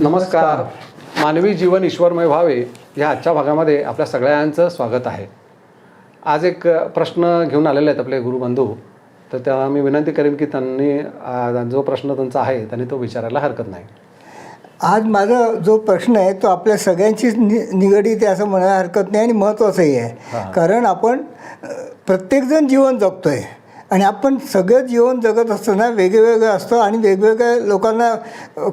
नमस्कार. मानवी जीवन ईश्वरमय व्हावे या आजच्या भागामध्ये आपल्या सगळ्यांचं स्वागत आहे. आज एक प्रश्न घेऊन आलेले आहेत आपले गुरुबंधू. तर त्या मी विनंती करेन की त्यांनी जो प्रश्न त्यांचा आहे त्यांनी तो विचारायला हरकत नाही. आज माझा जो प्रश्न आहे तो आपल्या सगळ्यांचीच नि निगडीत आहे असं म्हणायला हरकत नाही आणि महत्त्वाचंही आहे. कारण आपण प्रत्येकजण जीवन जगतो आहे आणि आपण सगळं जीवन जगत असताना वेगवेगळं असतं आणि वेगवेगळ्या लोकांना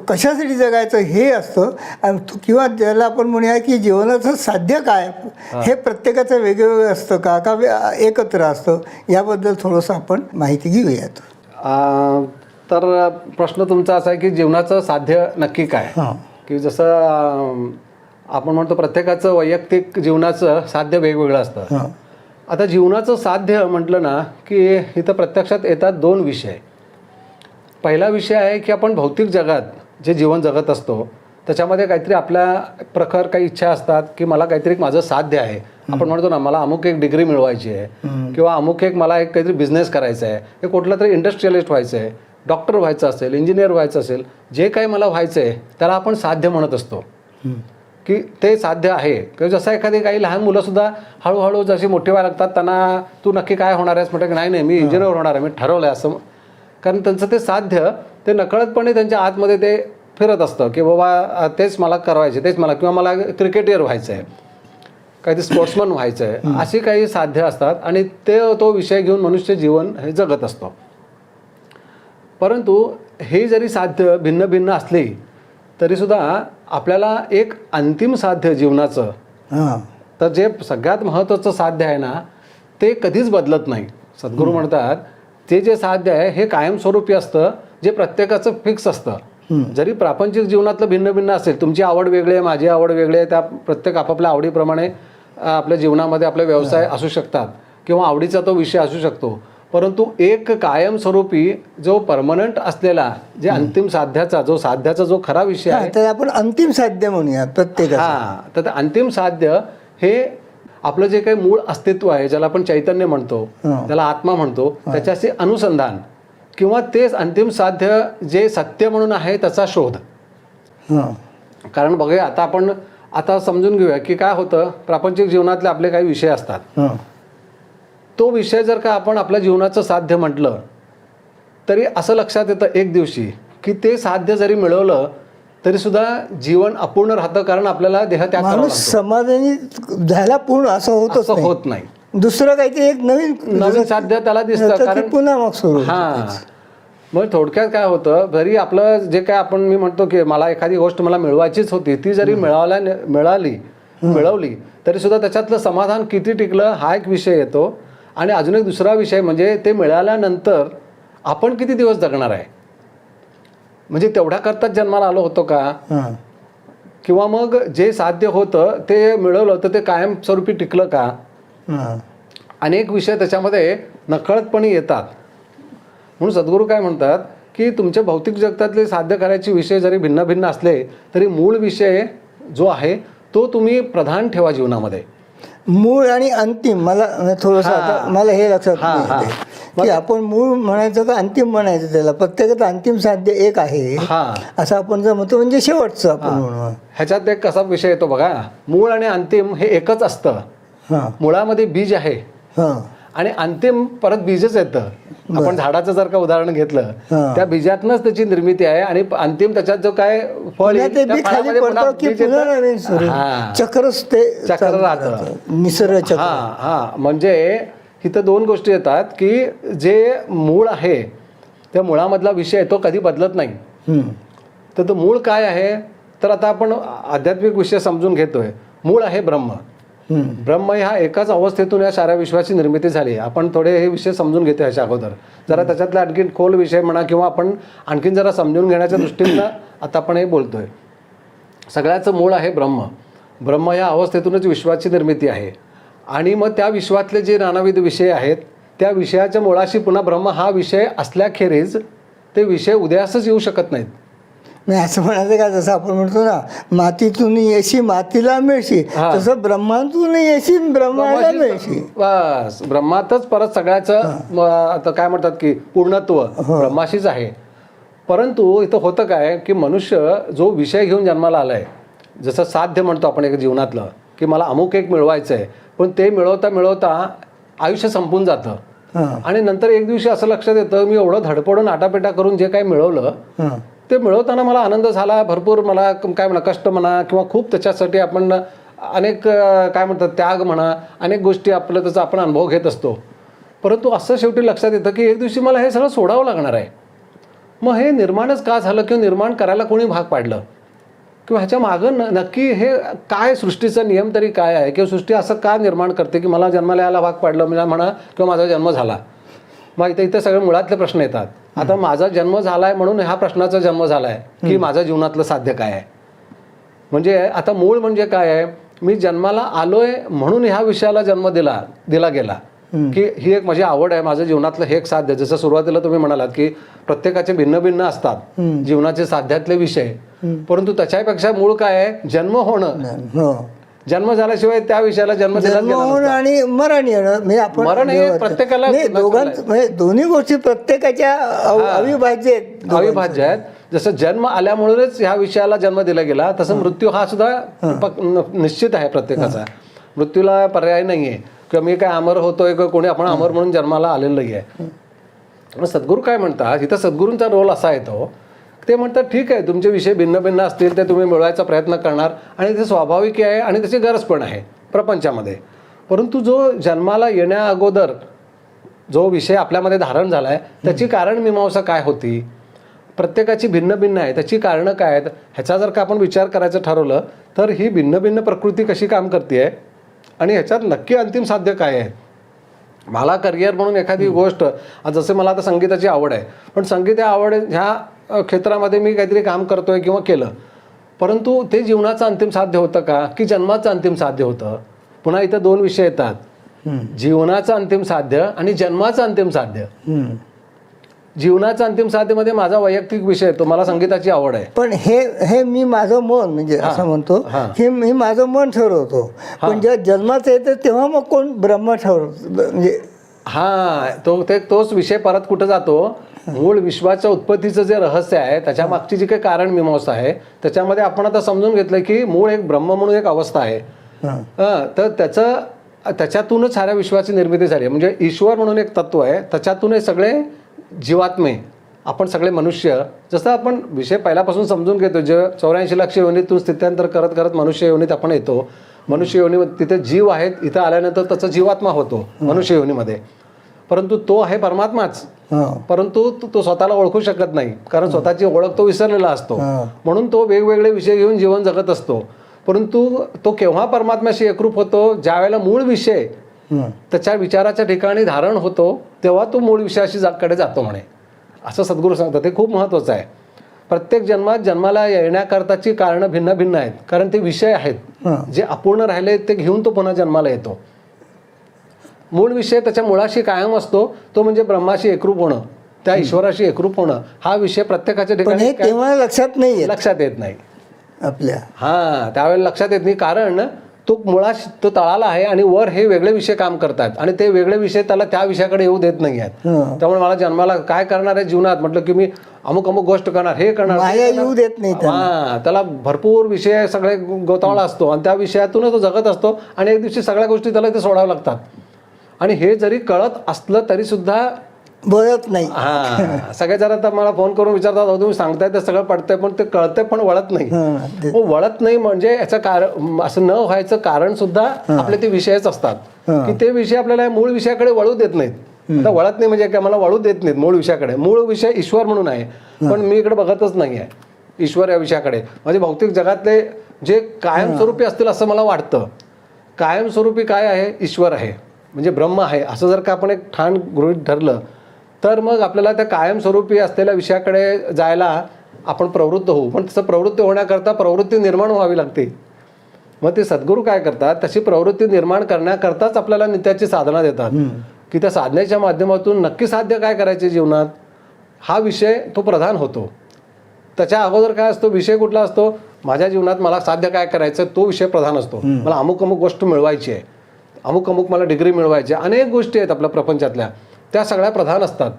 कशासाठी जगायचं हे असतं. आणि तो- किंवा ज्याला आपण म्हणूया की जीवनाचं साध्य काय हे. प्रत्येकाचं वेगवेगळं असतं का का वे- एकत्र असतं याबद्दल थोडंसं आपण माहिती घेऊयात. अ, तर प्रश्न तुमचा असा आहे की जीवनाचं साध्य नक्की काय? हां. की जसं आपण म्हणतो प्रत्येकाचं वैयक्तिक जीवनाचं साध्य वेगवेगळं असतं. हां. आता जीवनाचं साध्य म्हटलं ना की इथं प्रत्यक्षात येतात दोन विषय. पहिला विषय आहे की आपण भौतिक जगात जे जीवन जगत असतो त्याच्यामध्ये काहीतरी आपल्या प्रखर काही इच्छा असतात की मला काहीतरी माझं साध्य आहे. आपण म्हणतो ना मला अमुक एक डिग्री मिळवायची आहे किंवा अमुक एक मला एक काहीतरी बिझनेस करायचा आहे हे कुठलं तरी इंडस्ट्रियलिस्ट व्हायचं आहे डॉक्टर व्हायचं असेल इंजिनियर व्हायचं असेल जे काही मला व्हायचं आहे त्याला आपण साध्य म्हणत असतो. की ते साध्य आहे. किंवा जसं एखादी काही लहान मुलंसुद्धा हळूहळू जशी मोठी व्हायला लागतात त्यांना तू नक्की काय होणार आहेस? म्हटलं की नाही नाही मी इंजिनियर होणार आहे मी ठरवलं आहे असं. कारण त्यांचं ते साध्य ते नकळतपणे त्यांच्या आतमध्ये ते फिरत असतं की बाबा तेच मला करायचे तेच मला किंवा मला क्रिकेटर व्हायचं आहे काहीतरी स्पोर्ट्समन व्हायचं आहे अशी काही साध्य असतात आणि ते तो विषय घेऊन मनुष्य जीवन हे जगत असतो. परंतु हे जरी साध्य भिन्न भिन्न असली तरीसुद्धा आपल्याला एक अंतिम साध्य जीवनाचं. हां. तर जे सगळ्यात महत्त्वाचं साध्य आहे ना ते कधीच बदलत नाही. सद्गुरू म्हणतात ते जे साध्य आहे हे कायमस्वरूपी असतं जे प्रत्येकाचं फिक्स असतं. जरी प्रापंचिक जीवनातलं भिन्न भिन्न असेल तुमची आवड वेगळी आहे माझी आवड वेगळी आहे त्या प्रत्येक आपापल्या आवडीप्रमाणे आपल्या जीवनामध्ये आपले व्यवसाय असू शकतात किंवा आवडीचा तो विषय असू शकतो. परंतु एक कायमस्वरूपी जो परमनंट असलेला जे अंतिम साध्याचा जो साध्याचा जो खरा विषय आहे. तर आपण अंतिम साध्य म्हणूया प्रत्येकाचं. हा तर अंतिम साध्य हे आपलं जे काही मूळ अस्तित्व आहे ज्याला आपण चैतन्य म्हणतो. त्याला आत्मा म्हणतो त्याच्याशी अनुसंधान किंवा तेच अंतिम साध्य जे सत्य म्हणून आहे त्याचा शोध. कारण बघूया आता आपण आता समजून घेऊया की काय होतं प्रापंचिक जीवनातले आपले काही विषय असतात. तो विषय जर का आपण आपल्या जीवनाचं साध्य म्हटलं तरी असं लक्षात येतं एक दिवशी की ते साध्य जरी मिळवलं तरी सुद्धा जीवन अपूर्ण राहतं कारण आपल्याला माणूस लागतो. समाधानी झाला पूर्ण असं होतच असं होत नाही. दुसरं काहीतरी एक नवीन नवीन साध्य त्याला दिसतं कारण पुन्हा मग सुरू हा. मग थोडक्यात काय होतं जरी आपलं जे काय आपण मी म्हणतो की मला एखादी गोष्ट मला मिळवायचीच होती ती जरी मिळाल्या मिळाली मिळवली तरी सुद्धा त्याच्यातलं समाधान किती टिकलं हा एक विषय येतो. आणि अजून एक दुसरा विषय म्हणजे ते मिळाल्यानंतर आपण किती दिवस जगणार आहे? म्हणजे तेवढ्या करताच जन्माला आलो होतो का? किंवा मग जे साध्य होतं ते मिळवलं तर ते कायमस्वरूपी टिकलं का? अनेक विषय त्याच्यामध्ये नकळतपणे येतात. म्हणून सद्गुरू काय म्हणतात की तुमच्या भौतिक जगतातले साध्य करायचे विषय जरी भिन्न भिन्न असले तरी मूळ विषय जो आहे तो तुम्ही प्रधान ठेवा जीवनामध्ये. मूळ आणि अंतिम मला थोडंसं आता मला हे लक्षात हां, नाही. येते. की आपण मूळ म्हणायचं का अंतिम म्हणायचं त्याला? प्रत्येकाचं अंतिम साध्य एक आहे. हा. असं आपण जर म्हणतो म्हणजे शेवटचं आपण म्हणू ह्याच्यात एक कसा विषय येतो बघा. मूळ आणि अंतिम हे एकच असतं. हां. मुळामध्ये बीज आहे. हां. आणि अंतिम परत बीजच येतं आपण झाडाचं जर का उदाहरण घेतलं. त्या बीजातनच त्याची निर्मिती आहे आणि अंतिम त्याच्यात जो काय फळ ते. चक्रच चक्र राहतं. निसर्ग चक्र हा हा म्हणजे इथं दोन गोष्टी येतात की जे मूळ आहे त्या मुळामधला विषय तो कधी बदलत नाही. तर तो मूळ काय आहे तर आता आपण आध्यात्मिक विषय समजून घेतोय मूळ आहे ब्रह्म. ब्रह्म ह्या एकाच अवस्थेतून या साऱ्या विश्वाची निर्मिती झाली. आपण थोडे हे विषय समजून घेतो अशा अगोदर. जरा त्याच्यातला आणखीन खोल विषय म्हणा किंवा आपण आणखीन जरा समजून घेण्याच्या दृष्टीनं आता आपण हे बोलतोय. सगळ्याचं मूळ आहे ब्रह्म. ब्रह्म या अवस्थेतूनच विश्वाची निर्मिती आहे. आणि मग त्या विश्वातले जे नानाविध विषय आहेत त्या विषयाच्या मुळाशी पुन्हा ब्रह्म हा विषय असल्याखेरीज ते विषय उदयासच येऊ शकत नाहीत. नाही असं म्हणायचं का जसं आपण म्हणतो ना मातीतून येशी मातीला मिळशी हा. तसं ब्रह्मातून येशी ब्रह्माला मिळशी. बस ब्रह्मातच परत सगळ्याचं म, आता काय म्हणतात की पूर्णत्व ब्रह्माशीच आहे. परंतु इथं होतं काय की मनुष्य जो विषय घेऊन जन्माला आला आहे जसं साध्य म्हणतो आपण एक जीवनातलं की मला अमुक एक मिळवायचं आहे पण ते मिळवता मिळवता आयुष्य संपून जातं. हां. आणि नंतर एक दिवशी असं लक्षात येतं मी एवढं धडपडून आटापेटा करून जे काही मिळवलं हां. ते मिळवताना मला आनंद झाला भरपूर मला काय म्हणा कष्ट म्हणा किंवा खूप त्याच्यासाठी आपण अनेक काय म्हणतात त्याग म्हणा अनेक गोष्टी आपलं त्याचा आपण अनुभव घेत असतो. परंतु असं शेवटी लक्षात येतं की एक दिवशी मला हे सगळं सोडावं लागणार आहे. मग हे निर्माणच का झालं किंवा निर्माण करायला कोणी भाग पाडलं? किंवा ह्याच्या मागं न नक्की हे काय सृष्टीचा नियम तरी काय आहे? किंवा सृष्टी असं का निर्माण करते की मला जन्माला यायला भाग पाडलं म्हणजे म्हणा किंवा माझा जन्म झाला? मग इथं इथं सगळे मुळातले प्रश्न येतात. आता माझा जन्म झालाय म्हणून ह्या प्रश्नाचा जन्म झालाय की माझ्या जीवनातलं साध्य काय आहे? म्हणजे आता मूळ म्हणजे काय आहे? मी जन्माला आलोय म्हणून ह्या विषयाला जन्म दिला दिला गेला. की ही एक माझी आवड आहे माझं जीवनातलं हे एक साध्य जसं सुरुवातीला तुम्ही म्हणालात की प्रत्येकाचे भिन्न भिन्न असतात जीवनाचे साध्यातले विषय. परंतु त्याच्यापेक्षा मूळ काय आहे? जन्म होणं. हो. जन्म झाल्याशिवाय त्या विषयाला जन्म आणि मरण येणं म्हणजे आपण मरण हे प्रत्येकाला म्हणजे दोन्ही गोष्टी प्रत्येकाच्या अव- अविभाज्य आहेत अविभाज्य आहेत. जसं जन्म आल्यामुळेच ह्या विषयाला जन्म दिला गेला तसं मृत्यू हा सुद्धा निश्चित आहे प्रत्येकाचा. मृत्यूला पर्याय नाहीये. किंवा मी काय अमर होतोय किंवा कोणी आपण अमर म्हणून जन्माला आलेलं नाही आहे सद्गुरू काय म्हणतात? इथं सद्गुरूंचा रोल असा येतो ते म्हणतात ठीक आहे तुमचे विषय भिन्न भिन्न असतील ते तुम्ही मिळवायचा प्रयत्न करणार आणि ते स्वाभाविक आहे आणि त्याची गरज पण आहे प्रपंचामध्ये. परंतु जो जन्माला येण्या अगोदर जो विषय आपल्यामध्ये धारण झाला आहे त्याची कारण मीमांसा काय होती? प्रत्येकाची भिन्न भिन्न आहे त्याची कारणं काय आहेत? ह्याचा जर का आपण विचार करायचं ठरवलं तर ही भिन्न भिन्न प्रकृती कशी काम करते आणि ह्याच्यात नक्की अंतिम साध्य काय आहे? मला करिअर म्हणून एखादी गोष्ट जसे मला आता संगीताची आवड आहे पण संगीत या आवड ह्या क्षेत्रामध्ये मी काहीतरी काम करतोय किंवा केलं. परंतु ते जीवनाचं अंतिम साध्य होतं का? की जन्माचं अंतिम साध्य होतं? पुन्हा इथं दोन विषय येतात. जीवनाचं अंतिम साध्य आणि जन्माचं अंतिम साध्य. जीवनाचं अंतिम साध्यमध्ये माझा वैयक्तिक विषय तो मला संगीताची आवड आहे. पण हे हे मी माझं मन म्हणजे असं म्हणतो. हे. मी माझं मन ठरवतो. पण जेव्हा जन्माचं येतं तेव्हा मग कोण ब्रह्म ठरवतो म्हणजे हा तो ते तोच विषय परत कुठं जातो? मूळ विश्वाच्या उत्पत्तीचं जे रहस्य आहे त्याच्या मागची जी काही कारण मीमांसा आहे त्याच्यामध्ये आपण आता समजून घेतलं की मूळ एक ब्रह्म म्हणून एक अवस्था आहे. तर त्याचं त्याच्यातूनच साऱ्या विश्वाची निर्मिती झाली. म्हणजे ईश्वर म्हणून एक तत्व आहे त्याच्यातून हे सगळे जीवात्मे आपण सगळे मनुष्य जसं आपण विषय पहिल्यापासून समजून घेतो जे चौऱ्याऐंशी लक्ष योनीतून स्थित्यांतर करत करत मनुष्य योनीत आपण येतो. मनुष्य योनी तिथे जीव आहेत इथं आल्यानंतर त्याचा जीवात्मा होतो मनुष्य योनीमध्ये. परंतु तो आहे परमात्माच. हां. परंतु तो- स्वतःला ओळखू शकत नाही. कारण स्वतःची ओळख तो विसरलेला असतो. हा. म्हणून तो वेगवेगळे विषय घेऊन जीवन जगत असतो. परंतु तो केव्हा परमात्म्याशी एकरूप होतो? ज्या वेळेला मूळ विषय हं. त्याच्या विचाराच्या ठिकाणी धारण होतो तेव्हा तो मूळ विषयाशी कडे जातो म्हणे. असं सद्गुरू सांगतात. ते खूप महत्त्वाचं आहे. प्रत्येक जन्मात जन्माला येण्याकरताची कारणं भिन्न भिन्न आहेत. कारण ते विषय आहेत. हां. जे अपूर्ण राहिले ते घेऊन तो पुन्हा जन्माला येतो. मूळ विषय त्याच्या मुळाशी कायम असतो तो म्हणजे ब्रह्माशी एकरूप होणं त्या ईश्वराशी एकरूप होणं हा विषय प्रत्येकाच्या ठिकाणी तेव्हा लक्षात नाही लक्षात येत नाही. आपल्या. हा त्यावेळेला लक्षात येत नाही कारण तो मुळाशी तो तळाला आहे आणि वर हे वेगळे विषय काम करतात आणि ते वेगळे विषय त्याला त्या विषयाकडे येऊ देत नाही आहेत. त्यामुळे मला जन्माला काय करणार आहे जीवनात? म्हटलं की मी अमुक अमुक गोष्ट करणार हे करणार. येऊ देत नाही हा त्याला भरपूर विषय सगळे गोतावळा असतो आणि त्या विषयातूनच तो जगत असतो आणि एक दिवशी सगळ्या गोष्टी त्याला ते सोडाव्या लागतात. आणि हे जरी कळत असलं तरी सुद्धा बळत नाही. हा सगळे जरा आता मला फोन करून विचारतात "अहो, तुम्ही सांगताय ते सगळं पडतंय पण ते कळतंय पण वळत नाही. वळत नाही म्हणजे याचं कारण असं न व्हायचं कारण सुद्धा आपले ते विषयच असतात. की ते विषय आपल्याला मूळ विषयाकडे वळू देत नाहीत. आता वळत नाही म्हणजे काय मला वळू देत नाहीत मूळ विषयाकडे. मूळ विषय ईश्वर म्हणून आहे पण मी इकडे बघतच नाही आहे ईश्वर या विषयाकडे. म्हणजे भौतिक जगातले जे कायमस्वरूपी असतील असं मला वाटतं. कायमस्वरूपी काय आहे? ईश्वर आहे. म्हणजे ब्रह्म आहे असं जर का आपण एक ठाण गृहीत धरलं तर मग आपल्याला त्या कायमस्वरूपी असलेल्या विषयाकडे जायला आपण प्रवृत्त होऊ. पण तसं प्रवृत्ती होण्याकरता प्रवृत्ती निर्माण व्हावी लागते. मग ते सद्गुरू काय करतात? तशी प्रवृत्ती निर्माण करण्याकरताच आपल्याला नित्याची साधना देतात. की त्या साधनेच्या माध्यमातून नक्की साध्य काय करायचे जीवनात? हा विषय तो प्रधान होतो. त्याच्या अगोदर काय असतो? विषय कुठला असतो? माझ्या जीवनात मला साध्य काय करायचं? तो विषय प्रधान असतो. मला अमुक अमुक गोष्ट मिळवायची आहे. अमुक अमुक मला डिग्री मिळवायची आहे. अनेक गोष्टी आहेत आपल्या प्रपंचातल्या. त्या सगळ्या प्रधान असतात.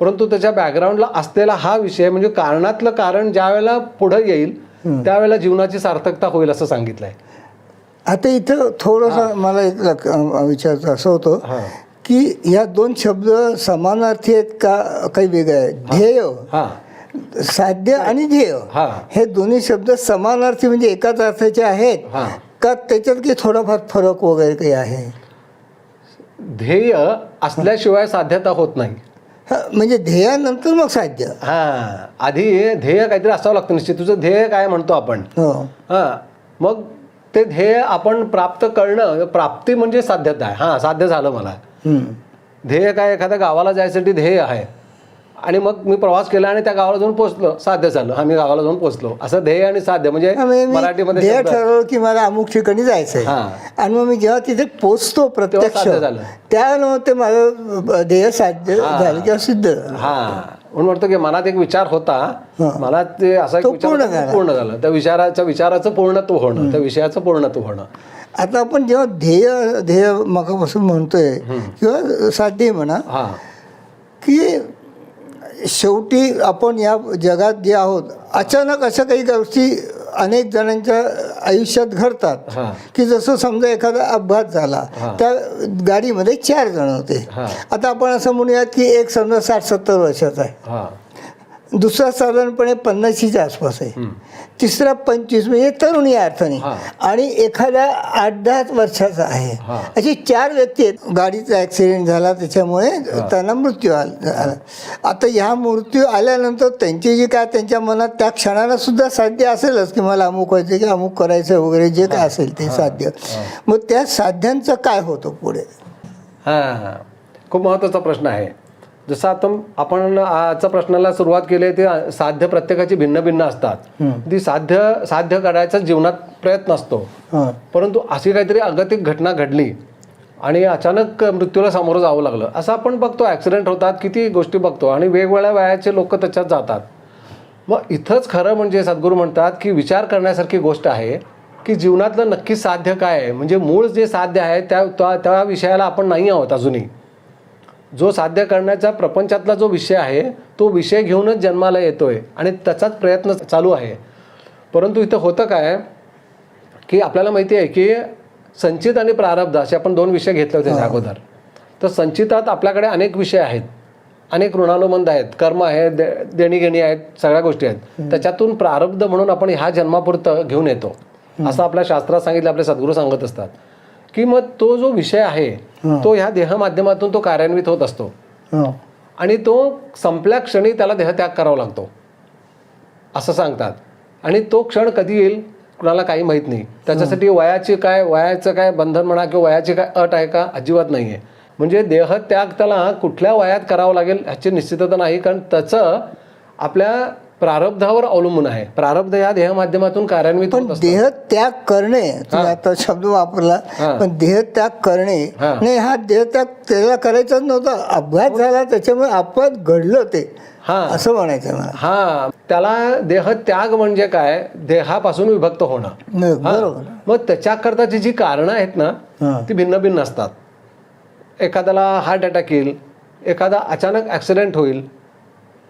परंतु त्याच्या बॅकग्राऊंडला असलेला हा विषय म्हणजे कारणातलं कारण ज्या वेळेला पुढं येईल त्यावेळेला जीवनाची सार्थकता होईल असं सांगितलंय. आता इथं थोडंसं मला एक विचारायचं असं होतं. की या दोन शब्द समानार्थी आहेत का काही वेगळे आहेत ध्येय. हा. साध्य आणि ध्येय. हा. हे दोन्ही शब्द समानार्थी म्हणजे एकाच अर्थाचे आहेत. हा. का त्याच्यात काही थोडाफार फरक वगैरे काही आहे? ध्येय असल्याशिवाय साध्यता होत नाही. हा, म्हणजे ध्येयानंतर मग साध्य. हा आधी ध्येय काहीतरी असावं लागतं. निश्चित तुझं ध्येय काय म्हणतो आपण? हो. हा मग ते ध्येय आपण प्राप्त करणं प्राप्ती म्हणजे साध्यता आहे. हा साध्य झालं मला. हम्म. ध्येय काय? एखाद्या गावाला जायसाठी ध्येय आहे. आणि मग मी प्रवास केला आणि त्या गावाला जाऊन पोहोचलो साध्य झालं हा मी गावाला जाऊन पोहोचलो असं ध्येय आणि साध्य म्हणजे म्हणजे मी मराठीमध्ये ध्येय ठरवलं की मला अमुक ठिकाणी जायचं आहे हा. आणि मग मी जेव्हा तिथे पोचतो प्रत्यक्ष. त्यानं ते माझं ध्येय साध्य. झालं किंवा सिद्ध. हा म्हणून म्हणतो की मनात एक विचार होता. मला ते असा एक तो विचार पूर्ण झाला. पूर्ण झालं त्या विचाराच्या विचाराचं पूर्णत्व होणं त्या विषयाचं पूर्णत्व होणं आता आपण जेव्हा ध्येय ध्येय मगापासून म्हणतोय किंवा साध्य म्हणा हा की शेवटी आपण या जगात जे आहोत अचानक अशा काही गोष्टी अनेक जणांच्या आयुष्यात घडतात. की जसं समजा एखादा अपघात झाला. त्या गाडीमध्ये चार जण होते. आता आपण असं म्हणूयात की एक समजा साठ सत्तर वर्षाचा आहे हा दुसरा साधारणपणे पन्नाशीच्या आसपास आहे तिसरा पंचवीस म्हणजे तरुण हा. आणि एखादा आठ दहा वर्षाचा आहे. असे चार व्यक्ती आहेत. गाडीचा ॲक्सिडेंट झाला त्याच्यामुळे त्यांना मृत्यू आल- आता ह्या मृत्यू आल्यानंतर त्यांची जी काय त्यांच्या मनात त्या क्षणाला सुद्धा साध्य असेलच की मला अमुक व्हायचं की अमुक करायचं वगैरे जे काय असेल ते साध्य. मग त्या साध्यांचं काय होतं पुढे? हा. खूप महत्त्वाचा प्रश्न आहे. जसं आता आपण आजच्या प्रश्नाला सुरुवात केली ते साध्य प्रत्येकाची भिन्न भिन्न असतात ती साध्य साध्य करायचा जीवनात प्रयत्न असतो. परंतु अशी काहीतरी अगतिक घटना घडली आणि अचानक मृत्यूला सामोरं जावं लागलं. असं आपण बघतो ॲक्सिडेंट होतात किती गोष्टी बघतो आणि वेगवेगळ्या वयाचे लोक त्याच्यात जातात. मग इथंच खरं म्हणजे सद्गुरू म्हणतात की विचार करण्यासारखी गोष्ट आहे की जीवनातलं नक्की साध्य काय आहे? म्हणजे मूळ जे साध्य आहे त्या- त्या विषयाला आपण नाही आहोत अजूनही. जो साध्य करण्याचा प्रपंचातला जो विषय आहे तो विषय घेऊनच जन्माला येतोय आणि त्याचाच प्रयत्न चालू आहे. परंतु इथं होतं काय की आपल्याला माहिती आहे की संचित आणि प्रारब्ध असे आपण दोन विषय घेतले होते अगोदर. तर संचितात आपल्याकडे अनेक विषय आहेत. अनेक ऋणानुबंध आहेत. कर्म आहे दे देणीघेणी आहेत सगळ्या गोष्टी आहेत. त्याच्यातून प्रारब्ध म्हणून आपण ह्या जन्मापुरतं घेऊन येतो. असं आपल्या शास्त्रात सांगितलं आपले सद्गुरू सांगत असतात. की मग तो जो विषय आहे तो ह्या देह माध्यमातून तो कार्यान्वित होत असतो. आणि तो संपल्या क्षणी त्याला देहत्याग करावा लागतो. असं सांगतात. आणि तो क्षण कधी येईल कुणाला काही माहीत नाही. त्याच्यासाठी वयाची काय वयाचं काय बंधन म्हणा किंवा वयाची काय अट आहे का अजिबात नाही आहे म्हणजे देहत्याग त्याला कुठल्या वयात करावं लागेल ह्याची निश्चितता नाही कारण त्याचं आपल्या प्रारब्धावर अवलंबून आहे प्रारब्ध या देह माध्यमातून कार्यान्वित पण. देह त्याग करणे आता शब्द वापरला. पण देह त्याग करणे हा. नाही हा देह त्याग त्याला करायचाच नव्हता अपघात झाला त्याच्यामुळे अपघात घडलं ते हा असं म्हणायचं मला हा त्याला देह त्याग म्हणजे काय देहापासून विभक्त होणं. बरोबर मग त्याच्याकरताची जी कारणं आहेत ना. ती भिन्न भिन्न असतात एखाद्याला हार्ट अटॅक येईल एखादा अचानक ॲक्सिडेंट होईल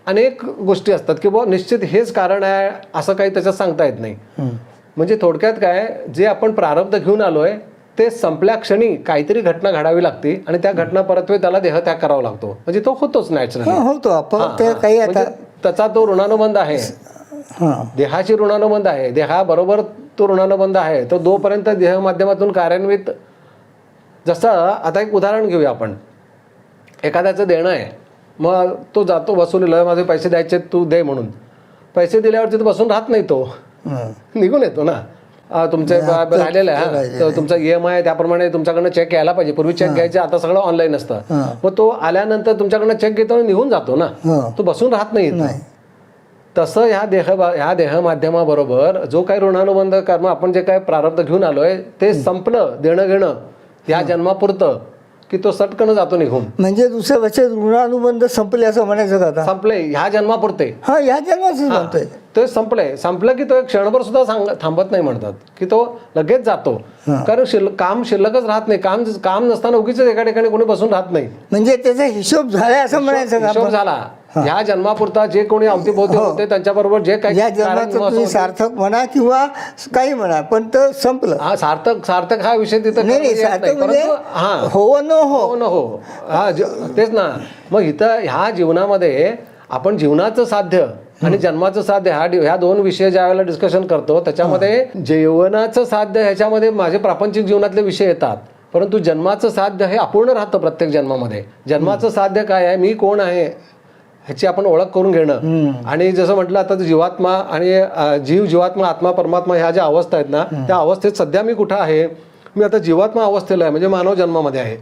अनेक गोष्टी असतात की बुवा निश्चित हेच कारण आहे असं काही त्याच्यात सांगता येत नाही. म्हणजे थोडक्यात काय जे आपण प्रारब्ध घेऊन आलोय ते संपल्या क्षणी काहीतरी घटना घडावी लागते आणि त्या घटना परत्वे त्याला देहत्याग करावा लागतो. म्हणजे तो होतोच नॅचरली हा, होतो. आपण ते काही आता त्याचा तो ऋणानुबंध आहे. हा. देहाची ऋणानुबंध आहे. देहाबरोबर तो ऋणानुबंध आहे. तो जोपर्यंत देह माध्यमातून कार्यान्वित जसं आता एक उदाहरण घेऊया आपण. एखाद्याचं देणं आहे. मग तो जातो वसुलीला माझे पैसे द्यायचे तू दे म्हणून. पैसे दिल्यावर तिथं बसून राहत नाही तो. निघून येतो ना. आ, तुमचे राहिलेलं आहे. तर तुमचा ई एम आय त्याप्रमाणे तुमच्याकडनं चेक यायला पाहिजे. पूर्वी चेक घ्यायचे आता सगळं ऑनलाईन असतं. मग तो आल्यानंतर तुमच्याकडनं चेक घेतो आणि निघून जातो ना. तो बसून राहत नाही. तसं ह्या देह ह्या देह माध्यमाबरोबर जो काही ऋणानुबंध कर्म आपण जे काय प्रारब्ध घेऊन आलोय ते संपलं देणं घेणं या जन्मापुरतं. की तो सटकन जातो निघून. म्हणजे दुसऱ्या भाषेत ऋणानुबंध संपले असं म्हणायचं का आता? संपले. ह्या जन्मापुरते. हा या जन्माचं म्हणतोय ते संपलंय संपलं की तो एक क्षणभर सुद्धा सांग थांबत नाही म्हणतात. की तो लगेच जातो. कारण शिल काम शिल्लकच राहत नाही. काम काम नसताना उगीच एका ठिकाणी कोणी बसून राहत नाही. म्हणजे त्याचा हिशोब झालाय असं म्हणायचं हिशोब? झाला. ह्या जन्मापुरता जे कोणी अवतीभोवती होते त्यांच्याबरोबर जे काही या जन्माचं तुम्ही सार्थक म्हणा किंवा काही म्हणा पण तर संपलं. हा सार्थक सार्थक हा विषय तिथं नाही नाही येत सार्थक म्हणजे हा. हो न हो. हो ना हो. हा तेच ना. मग इथं ह्या जीवनामध्ये आपण जीवनाचं साध्य आणि जन्माचं साध्य ह्या ह्या दोन विषय ज्या वेळेला डिस्कशन करतो त्याच्यामध्ये जीवनाचं साध्य ह्याच्यामध्ये माझे प्रापंचिक जीवनातले विषय येतात. परंतु जन्माचं साध्य हे अपूर्ण राहतं प्रत्येक जन्मामध्ये. जन्माचं साध्य काय आहे? मी कोण आहे? ह्याची आपण ओळख करून घेणं. आणि जसं म्हटलं आता जीवात्मा आणि जीव जीवात्मा आत्मा परमात्मा ह्या ज्या अवस्था आहेत ना त्या अवस्थेत सध्या मी कुठं आहे? मी आता जीवात्मा अवस्थेला आहे म्हणजे मानव जन्मामध्ये आहे.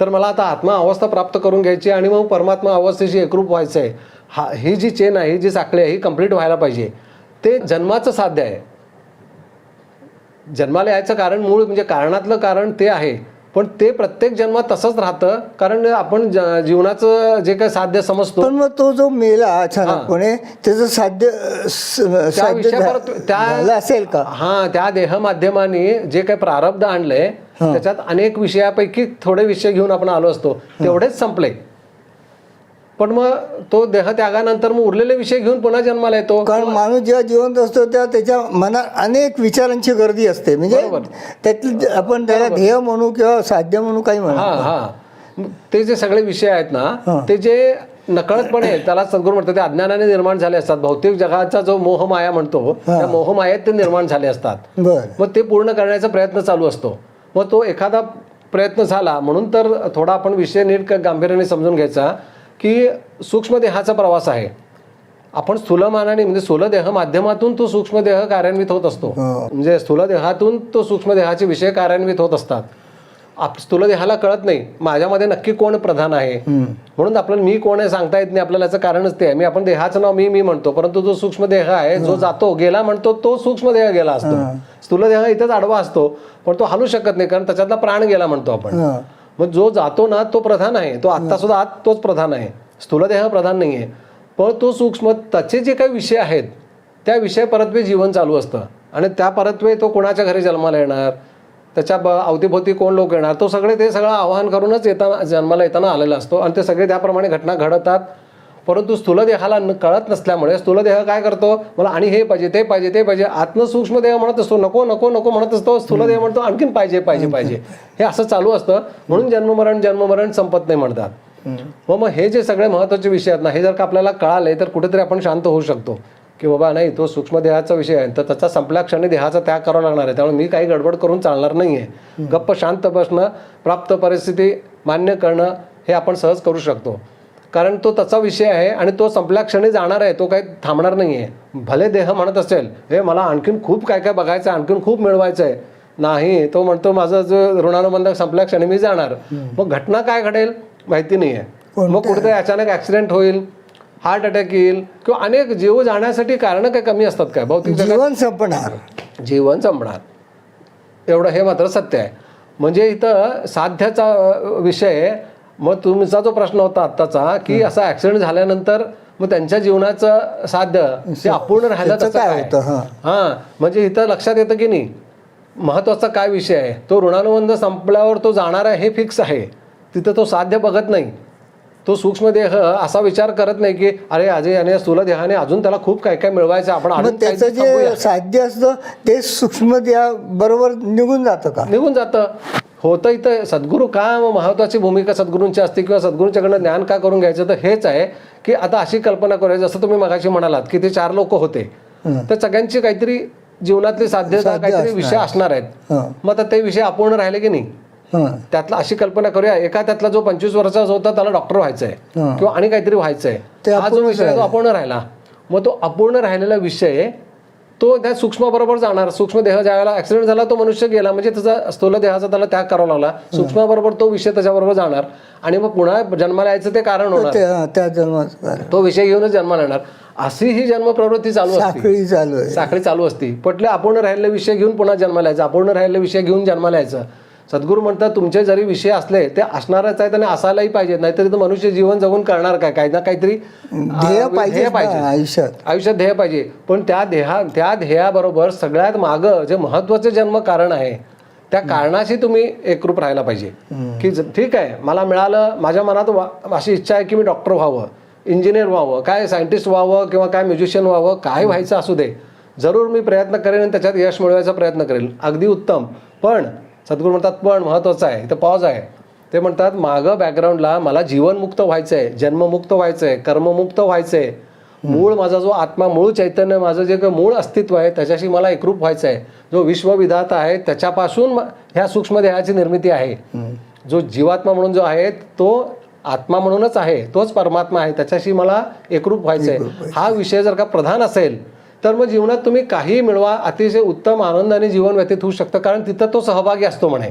तर मला आता आत्मा अवस्था प्राप्त करून घ्यायची आणि मग परमात्मा अवस्थेशी एकरूप व्हायचं आहे. हा ही जी चेन आहे ही जी साखळी आहे ही कंप्लीट व्हायला पाहिजे. ते जन्माचं साध्य आहे. जन्माला यायचं कारण मूळ म्हणजे कारणातलं कारण ते आहे. पण ते प्रत्येक जन्मात तसंच राहतं कारण आपण जीवनाचं जे काही साध्य समजतो पण मग तो जो मेला अचानकपणे त्याचं साध्य त्या असेल का? हा त्या देह माध्यमाने जे काही प्रारब्ध आणलंय त्याच्यात अनेक विषयापैकी थोडे विषय घेऊन आपण आलो असतो. तेवढेच संपले. पण मग तो देह त्यागानंतर मग उरलेले विषय घेऊन पुन्हा जन्माला येतो. कारण माणूस जेव्हा जिवंत असतो तेव्हा त्याच्या मनात अनेक विचारांची गर्दी असते. म्हणजे त्यातली आपण त्याला ध्येय म्हणू किंवा साध्य म्हणू काही म्हणू हा हा. ते जे सगळे विषय आहेत ना ते जे नकळतपणे त्याला सद्गुरू म्हणतात ते अज्ञानाने निर्माण झाले असतात. भौतिक जगाचा जो मोहमाया म्हणतो त्या मोहमायेत ते निर्माण झाले असतात. मग ते पूर्ण करण्याचा प्रयत्न चालू असतो. मग तो एखादा प्रयत्न झाला म्हणून तर थोडा आपण विषय नीट गांभीर्याने समजून घ्यायचा. की सूक्ष्म देहाचा प्रवास आहे. आपण स्थूलमानाने म्हणजे स्थूलदेह माध्यमातून तो सूक्ष्मदेह कार्यान्वित होत असतो. म्हणजे स्थूलदेहातून तो सूक्ष्मदेहाचे विषय कार्यान्वित होत असतात. आप स्थूलदेहाला कळत नाही. माझ्यामध्ये नक्की कोण प्रधान आहे? म्हणून आपल्याला मी कोण आहे सांगता येत नाही. आपल्याला याचं कारणच ते आहे. मी आपण देहाचं नाव मी मी म्हणतो. परंतु जो सूक्ष्मदेह आहे जो जातो गेला म्हणतो तो सूक्ष्मदेह गेला असतो. स्थूलदेह इथंच आडवा असतो. पण तो हलू शकत नाही. कारण त्याच्यातला प्राण गेला म्हणतो आपण. हा. मग जो जातो ना तो प्रधान आहे. तो आत्ता सुद्धा आत तोच प्रधान आहे. स्थूलदेह प्रधान नाही आहे पण तो सूक्ष्म त्याचे जे काही विषय आहेत त्या विषय परत्वे जीवन चालू असतं. आणि त्या परत्वे तो कोणाच्या घरी जन्माला येणार? त्याच्या ब अवतीभोवती कोण लोक येणार? तो सगळे ते सगळं आवाहन करूनच येताना जन्माला येताना आलेला असतो. आणि ते सगळे त्याप्रमाणे घटना घडतात. परंतु स्थूलदेहाला न कळत नसल्यामुळे स्थूलदेह काय करतो? मला आणि हे पाहिजे ते पाहिजे ते पाहिजे. आत्म सूक्ष्मदेह म्हणत असतो नको नको नको म्हणत असतो. स्थूलदेह म्हणतो आणखीन पाहिजे पाहिजे पाहिजे. हे असं चालू असतं. म्हणून जन्ममरण जन्ममरण संपत नाही म्हणतात. मग मग हे जे सगळे महत्त्वाचे विषय आहेत ना हे जर का आपल्याला कळाले तर कुठेतरी आपण शांत होऊ शकतो. की बाबा नाही तो सूक्ष्म देहाचा विषय आहे. तर त्याचा संपल्या क्षणी देहाचा त्याग करावा लागणार आहे. त्यामुळे मी काही गडबड करून चालणार नाही आहे गप्प शांत बसणं प्राप्त परिस्थिती मान्य करणं हे आपण सहज करू शकतो. कारण तो त्याचा विषय आहे आणि तो संपल्या क्षणी जाणार आहे तो काही थांबणार नाही आहे भले देह म्हणत असेल हे मला आणखीन खूप काय काय बघायचं आहे आणखीन खूप मिळवायचं आहे नाही तो म्हणतो माझं जो ऋणानुबंध संपल्या क्षणी मी जाणार. मग घटना काय घडेल माहिती नाही आहे मग कुठेतरी अचानक ऍक्सिडेंट होईल हार्ट अटॅक येईल किंवा अनेक जीव जाण्यासाठी कारणं काही कमी असतात काय? भौतिक जीवन संपणार. जीवन संपणार. एवढं हे मात्र सत्य आहे. म्हणजे इथं साध्याचा विषय मग तुमचा जो प्रश्न होता आत्ताचा की असा ऍक्सिडेंट झाल्यानंतर मग त्यांच्या जीवनाचं साध्य ते अपूर्ण राहिलं काय होतं, हां. हा म्हणजे इथं लक्षात येतं की नाही? महत्त्वाचा काय विषय आहे? तो ऋणानुबंध संपल्यावर तो जाणार आहे हे फिक्स आहे. तिथं तो साध्य बघत नाही. तो सूक्ष्मदेह असा विचार करत नाही की अरे अजय याने स्थूलदेहाने अजून त्याला खूप काय काय मिळवायचं आपण त्याचं. जे साध्य असतं ते सूक्ष्म देहा बरोबर निघून जातं का? निघून जातं. होतं इथं सद्गुरू का महत्वाची भूमिका सद्गुरूंची असते किंवा सद्गुरूंच्याकडनं ज्ञान का करून घ्यायचं तर हेच आहे की आता अशी कल्पना करूया. जसं तुम्ही मगाशी म्हणालात की ते चार लोक होते. तर सगळ्यांची काहीतरी जीवनातली साध्यता साध्य काहीतरी. विषय असणार आहेत. मग आता ते विषय अपूर्ण राहिले की नाही? त्यातला अशी कल्पना करूया एका त्यातला जो पंचवीस वर्षाचा होता त्याला डॉक्टर व्हायचं आहे. किंवा आणि काहीतरी व्हायचं ते आहे हा जो विषय तो अपूर्ण राहिला. मग तो अपूर्ण राहिलेला विषय तो त्या सूक्ष्म बरोबर जाणार. सूक्ष्म देह ज्यावेळेला ऍक्सिडेंट झाला तो मनुष्य गेला. म्हणजे त्याचा स्थूल देहाचा त्याला त्याग करावा लागला. सूक्ष्म बरोबर तो विषय त्याच्याबरोबर जाणार. आणि मग पुन्हा जन्माला यायचं ते कारण होणार. ते त्या तो विषय घेऊनच जन्माला येणार. अशी ही जन्म प्रवृत्ती चालू असते. साखळी चालू आहे. साखळी चालू असती. पटले अपूर्ण राहिलेले विषय घेऊन पुन्हा जन्माला यायचं. अपूर्ण राहिलेले विषय घेऊन जन्माला यायचं. सद्गुरू म्हणतात तुमचे जरी विषय असले ते असणारच आहेत आणि असायलाही पाहिजेत. नाहीतरी तर मनुष्य जीवन जगून करणार काय? काही ना काहीतरी ध्येय पाहिजे आयुष्यात. आयुष्यात ध्येय पाहिजे. पण त्या ध्येया त्या ध्येयाबरोबर सगळ्यात मागं जे महत्त्वाचे जन्म कारण आहे त्या कारणाशी तुम्ही एकरूप राहायला पाहिजे. की ठीक आहे मला मिळालं माझ्या मनात अशी इच्छा आहे की मी डॉक्टर व्हावं इंजिनियर व्हावं काय सायंटिस्ट व्हावं किंवा काय म्युझिशियन व्हावं काय व्हायचं असू दे. जरूर मी प्रयत्न करेन आणि त्याच्यात यश मिळवायचा प्रयत्न करेल अगदी उत्तम. पण सद्गुरू म्हणतात पण महत्वाचं आहे इथं पॉज आहे. ते म्हणतात मागं बॅकग्राऊंडला मला जीवनमुक्त व्हायचं आहे जन्ममुक्त व्हायचं आहे कर्ममुक्त व्हायचं आहे मूळ माझा जो आत्मा मूळ चैतन्य माझं जे काही मूळ अस्तित्व आहे त्याच्याशी मला एकरूप व्हायचं आहे जो विश्वविधाता आहे त्याच्यापासून ह्या सूक्ष्म देहाची निर्मिती आहे. जो जीवात्मा म्हणून जो आहे तो आत्मा म्हणूनच आहे तोच परमात्मा आहे. त्याच्याशी मला एकरूप व्हायचं आहे हा विषय जर का प्रधान असेल तर मग जीवनात तुम्ही काही मिळवा अतिशय उत्तम आनंदाने जीवन व्यतीत होऊ शकतं कारण तिथं तो सहभागी असतो म्हणे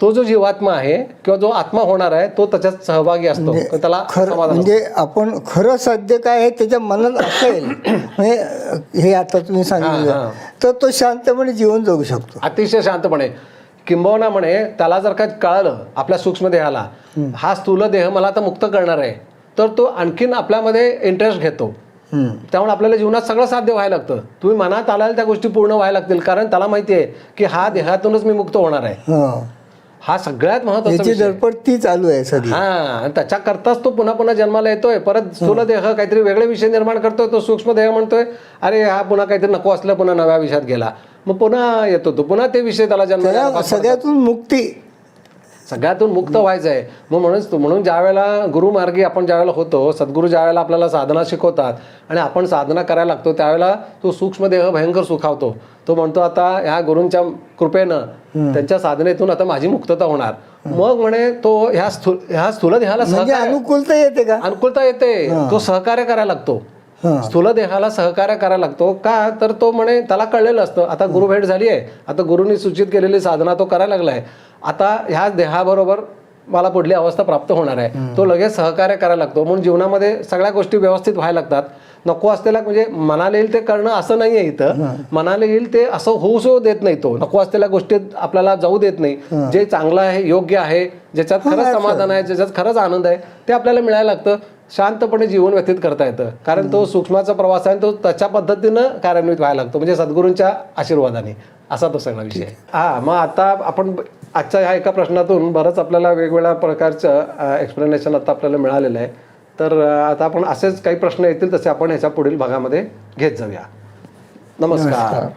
तो जो जीवात्मा आहे किंवा जो आत्मा होणार आहे तो त्याच्यात सहभागी असतो त्याला खरं समाधान असतं. म्हणजे आपण खरं साध्य काय आहे त्याच्या मनात असेल म्हणजे हे आता तुम्ही सांगितलं. तर तो शांतपणे जीवन जगू शकतो अतिशय शांतपणे किंबहुना म्हणे त्याला जर का कळालं आपल्या सूक्ष्म देहाला हा स्थूल देह मला आता मुक्त करणार आहे तर तो आणखीन आपल्यामध्ये इंटरेस्ट घेतो. त्यामुळे आपल्याला जीवनात सगळं साध्य व्हायला लागतं. तुम्ही मनात आल्याला त्या गोष्टी पूर्ण व्हायला लागतील. कारण त्याला माहिती आहे की हा देहातूनच मी मुक्त होणार आहे. हं. सगळ्यात महत्त्वाचा. धडपड ती चालू आहे हा आणि त्याच्याकरताच तो पुन्हा पुन्हा जन्माला येतोय. परत स्थूल देह काहीतरी वेगळे विषय निर्माण करतोय. तो सूक्ष्म देह म्हणतोय. अरे हा पुन्हा काहीतरी नको असलं पुन्हा नव्या विषयात गेला. मग पुन्हा येतो तो. पुन्हा ते विषय त्याला जन्म सगळ्यातून मुक्ती. सगळ्यातून मुक्त व्हायचं आहे मग म्हणून म्हणून ज्या वेळेला गुरुमार्गी आपण ज्यावेळेला होतो सद्गुरू ज्या वेळेला आपल्याला साधना शिकवतात आणि आपण साधना करायला लागतो त्यावेळेला तो सूक्ष्म देह भयंकर सुखावतो. तो म्हणतो आता ह्या गुरूंच्या कृपेनं त्यांच्या साधनेतून आता माझी मुक्तता होणार. मग म्हणे तो ह्या स्थूल ह्या स्थूल देहाला म्हणजे सहकार्य अनुकूलता येते का? अनुकूलता येते. तो सहकार्य करायला लागतो. स्थूल देहाला सहकार्य करायला लागतो. का? तर तो म्हणे त्याला कळलेलं असतं. आता गुरुभेट झाली आहे आता गुरुनी सूचित केलेली साधना तो करायला लागलाय. आता ह्या देहाबरोबर मला पुढली अवस्था प्राप्त होणार आहे. तो लगेच सहकार्य करायला लागतो. म्हणून जीवनामध्ये सगळ्या गोष्टी व्यवस्थित व्हायला लागतात. नको असलेल्या म्हणजे मनाला येईल ते करणं असं नाही आहे इथं मनाला येईल ते असं होऊ सो देत नाही तो. नको असलेल्या गोष्टीत आपल्याला जाऊ देत नाही. जे चांगलं आहे योग्य आहे ज्याच्यात खरंच समाधान आहे ज्याच्यात खरंच आनंद आहे ते आपल्याला मिळायला लागतं. शांतपणे जीवन व्यतीत करता येतं. कारण तो सूक्ष्माचा प्रवास आहे तो त्याच्या पद्धतीनं कार्यान्वित व्हायला लागतो. म्हणजे सद्गुरूंच्या आशीर्वादाने. असा तो सगळा विषय. हा मग आता आपण आजच्या ह्या एका प्रश्नातून बरंच आपल्याला वेगवेगळ्या प्रकारचं एक्सप्लेनेशन आता आपल्याला मिळालेलं आहे. तर आता आपण असेच काही प्रश्न येतील तसे आपण ह्याच्या पुढील भागामध्ये घेत जाऊया. नमस्कार.